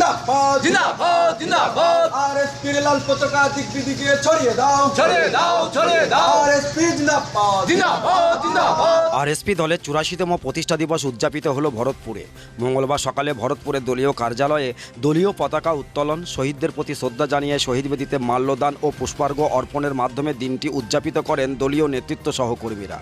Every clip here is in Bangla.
জিন্দাবাদ জিন্দাবাদ জিন্দাবাদ। আর এসপির লাল পতাকা দিক ছড়িয়ে দাও। ছড়িয়ে দাও ছড়িয়ে দাও। আর এসপি জিন্দাবাদ। জিন্দাবাদ জিন্দাবাদ। আরএসপি দলের চুরাশিতম প্রতিষ্ঠা দিবস উদযাপিত হলো ভরতপুরে। মঙ্গলবার সকালে ভরতপুরের দলীয় কার্যালয়ে দলীয় পতাকা উত্তোলন শহীদদের প্রতি শ্রদ্ধা জানিয়ে শহীদ বেদিতে মাল্যদান ও পুষ্পার্ঘ অর্পণের মাধ্যমে দিনটি উদযাপিত করেন দলীয় নেতৃত্ব সহকর্মীরা।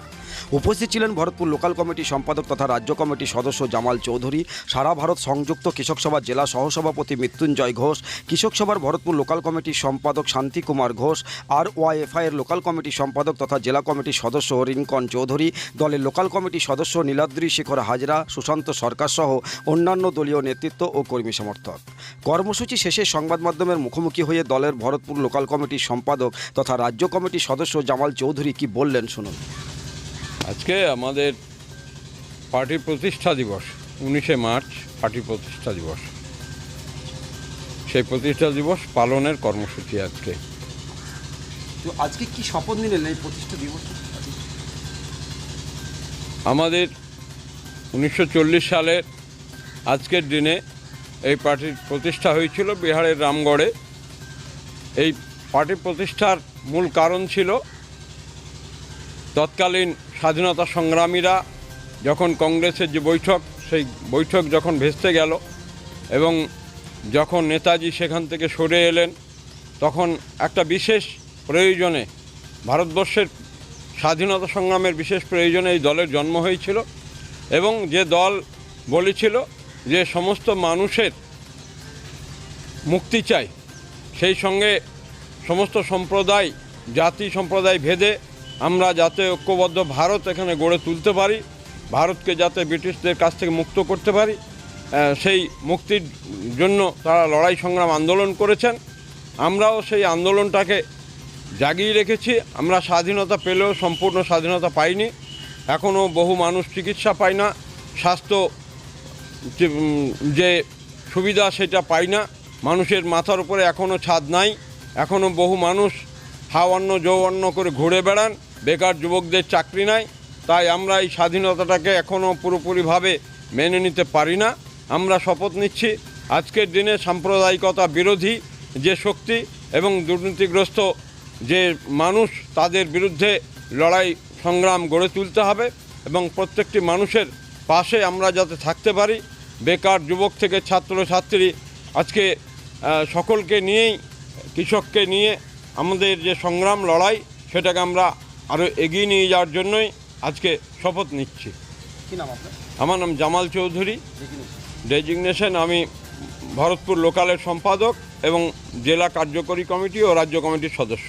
উপস্থিত ছিলেন ভরতপুর লোকাল কমিটি সম্পাদক তথা রাজ্য কমিটির সদস্য জামাল চৌধুরী, সারা ভারত সংযুক্ত কৃষক সভা জেলা সহসভাপতি মৃত্যুঞ্জয় ঘোষ, কৃষক সভার ভরতপুর লোকাল কমিটির সম্পাদক শান্তি কুমার ঘোষ আর ওয়াইএফআই এর লোকাল কমিটির সম্পাদক তথা জেলা কমিটির সদস্য রিঙ্কন চৌধুরী, দলের লোকাল কমিটির সদস্য নীলাদ্রি শেখর হাজরা, সুশান্ত সরকার সহ অন্যান্য দলীয় নেতৃত্ব ও কর্মী সমর্থক। কর্মসূচি শেষে সংবাদ মাধ্যমের মুখোমুখি হয়ে দলের ভরতপুর লোকাল কমিটির সম্পাদক তথা রাজ্য কমিটির সদস্য জামাল চৌধুরী কি বললেন শুনুন। আজকে আমাদের পার্টির প্রতিষ্ঠা দিবস উনিশে মার্চ পার্টি প্রতিষ্ঠা দিবস। সেই প্রতিষ্ঠা দিবস পালনের কর্মসূচি আজকে। তো আজকে কি শপথ নিলেন এই প্রতিষ্ঠা দিবস? আমাদের উনিশশো চল্লিশ সালের আজকের দিনে এই পার্টির প্রতিষ্ঠা হয়েছিল বিহারের রামগড়ে। এই পার্টি প্রতিষ্ঠার মূল কারণ ছিল তৎকালীন স্বাধীনতা সংগ্রামীরা যখন কংগ্রেসের যে বৈঠক, সেই বৈঠক যখন ভেস্তে গেল এবং যখন নেতাজি সেখান থেকে সরে এলেন, তখন একটা বিশেষ প্রয়োজনে ভারতবর্ষের স্বাধীনতা সংগ্রামের বিশেষ প্রয়োজনে এই দলের জন্ম হয়েছিল এবং যে দল বলেছিল যে সমস্ত মানুষের মুক্তি চাই, সেই সঙ্গে সমস্ত সম্প্রদায়, জাতি সম্প্রদায় ভেদে আমরা যাতে ঐক্যবদ্ধ ভারত এখানে গড়ে তুলতে পারি, ভারতকে যাতে ব্রিটিশদের কাছ থেকে মুক্ত করতে পারি সেই মুক্তির জন্য তারা লড়াই সংগ্রাম আন্দোলন করেছেন। আমরাও সেই আন্দোলনটাকে জাগিয়ে রেখেছি। আমরা স্বাধীনতা পেলেও সম্পূর্ণ স্বাধীনতা পাইনি। এখনও বহু মানুষ চিকিৎসা পায় না, স্বাস্থ্য যে সুবিধা সেটা পাই না। মানুষের মাথার উপরে এখনও ছাদ নাই। এখনও বহু মানুষ হাওয়ান্ন যৌবন্ন করে ঘুরে বেড়ান। বেকার যুবকদের চাকরি নাই, তাই আমরা এই স্বাধীনতাটাকে এখনও পুরোপুরিভাবে মেনে নিতে পারি না। আমরা শপথ নিচ্ছি, আজকের দিনে সাম্প্রদায়িকতা বিরোধী যে শক্তি এবং দুর্নীতিগ্রস্ত যে মানুষ, তাদের বিরুদ্ধে লড়াই সংগ্রাম গড়ে তুলতে হবে এবং প্রত্যেকটি মানুষের পাশে আমরা যাতে থাকতে পারি। বেকার যুবক থেকে ছাত্র ছাত্রী আজকে সকলকে নিয়েই, কৃষককে নিয়ে আমাদের যে সংগ্রাম লড়াই সেটাকে আমরা আরও এগিয়ে নিয়ে যাওয়ার জন্যই আজকে শপথ নিচ্ছি। আমার নাম জামাল চৌধুরী। ডেজিগনেশন আমি ভরতপুর লোকালের সম্পাদক এবং জেলা কার্যকরী কমিটি ও রাজ্য কমিটির সদস্য।